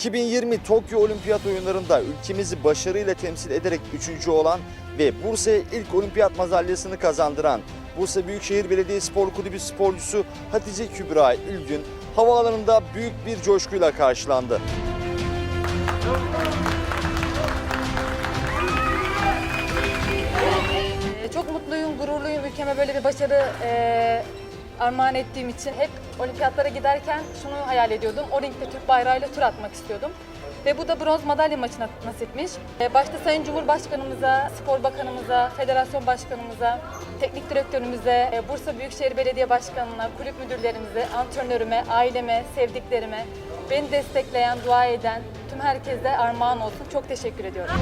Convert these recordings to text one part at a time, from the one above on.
2020 Tokyo Olimpiyat Oyunlarında ülkemizi başarıyla temsil ederek üçüncü olan ve Bursa'ya ilk olimpiyat madalyasını kazandıran Bursa Büyükşehir Belediye Spor Kulübü sporcusu Hatice Kübra İlgün havaalanında büyük bir coşkuyla karşılandı. Ee, Çok mutluyum, gururluyum ülkeme böyle bir başarı e, armağan ettiğim için. Hep olimpiyatlara giderken şunu hayal ediyordum. O ringde Türk bayrağıyla tur atmak istiyordum. Ve bu da bronz madalya maçına nasipmiş. Ee, Başta Sayın Cumhurbaşkanımıza, Spor Bakanımıza, Federasyon Başkanımıza, Teknik Direktörümüze, e, Bursa Büyükşehir Belediye Başkanı'na, kulüp müdürlerimize, antrenörüme, aileme, sevdiklerime, beni destekleyen, dua eden tüm herkese armağan olsun. Çok teşekkür ediyorum.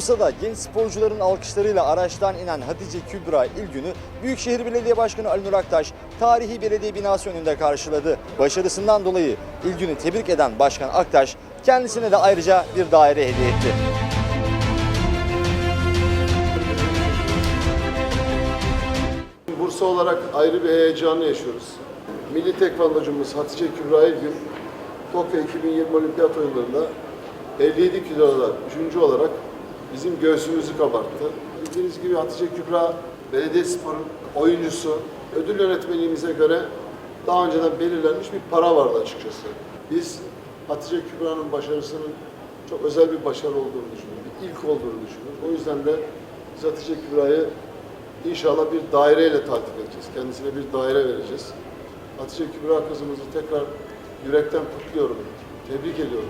Bursa'da genç sporcuların alkışlarıyla araçtan inen Hatice Kübra İlgün'ü Büyükşehir Belediye Başkanı Ali Nur Aktaş tarihi belediye binası önünde karşıladı. Başarısından dolayı İlgün'ü tebrik eden Başkan Aktaş kendisine de ayrıca bir daire hediye etti. Bursa olarak ayrı bir heyecanı yaşıyoruz. Milli tekvandocumuz Hatice Kübra İlgün, Tokyo 2020 Olimpiyat Oyunları'nda 57 kiloda üçüncü olarak bizim göğsümüzü kabarttı. Bildiğiniz gibi Hatice Kübra Belediyespor'un oyuncusu. Ödül yönetmeliğimize göre daha önceden belirlenmiş bir para vardı açıkçası. Biz Hatice Kübra'nın başarısının çok özel bir başarı olduğunu düşünüyoruz. Bir ilk olduğunu düşünüyoruz. O yüzden de biz Hatice Kübra'yı İnşallah bir daireyle takip edeceğiz. Kendisine bir daire vereceğiz. Hatice Kübra kızımızı tekrar yürekten kutluyorum. Tebrik ediyorum.